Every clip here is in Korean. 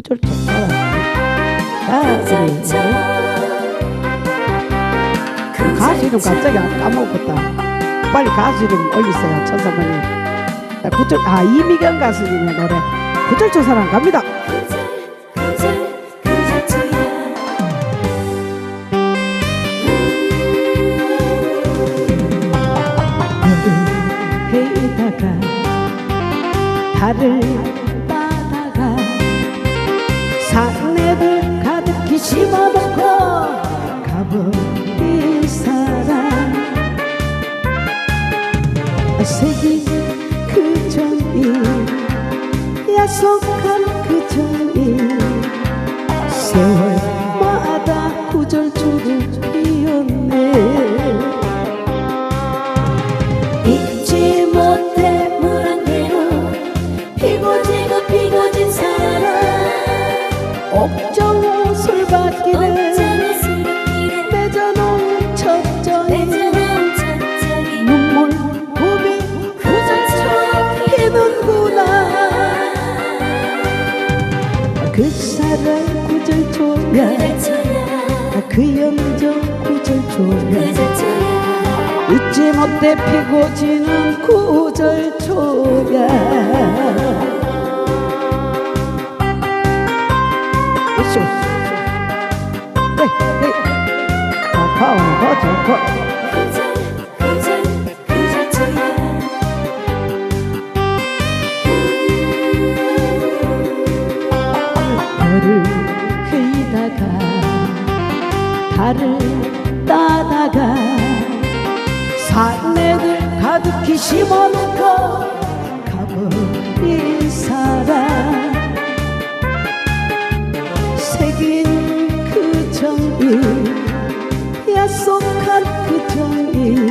가수 가수 이름 갑자기 까먹었다. 빨리 가수 이름 올리세요 자, 구절 아 이미경 가수님의 노래. 구절초 사랑 갑니다. 헤이다가 달을 색이 그 정이 약속한 그 정이. 세월마다 구절초를 피웠네. 잊지 못해 물안개로 피고 지고 피고 진 사랑 옥정 그 사랑 구절 초야 그저야 그 영정 구절초야 그저야 잊지 못해 피고 지는 구절 초야 으쌰 네, 별을 흐이다가 달을 따다가 산내들 가득히 심어놓고 가버린 사람. 새긴 그 정이 약속한 그 정이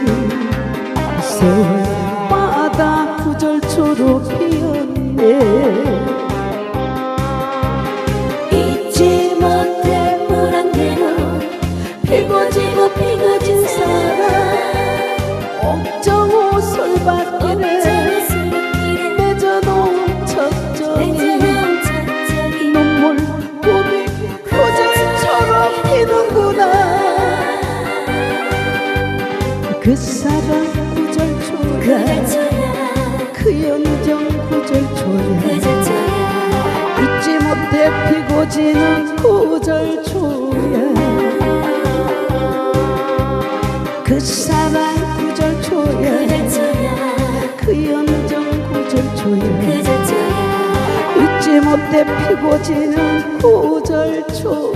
세월마다 구절초로 피었네 그 사랑 구절초야. 그 연정 구절초야. 잊지 못해 피고 지는 구절초야. 그 사랑 구절초야. 그 연정 구절초야. 잊지 못해 피고 지는 구절초야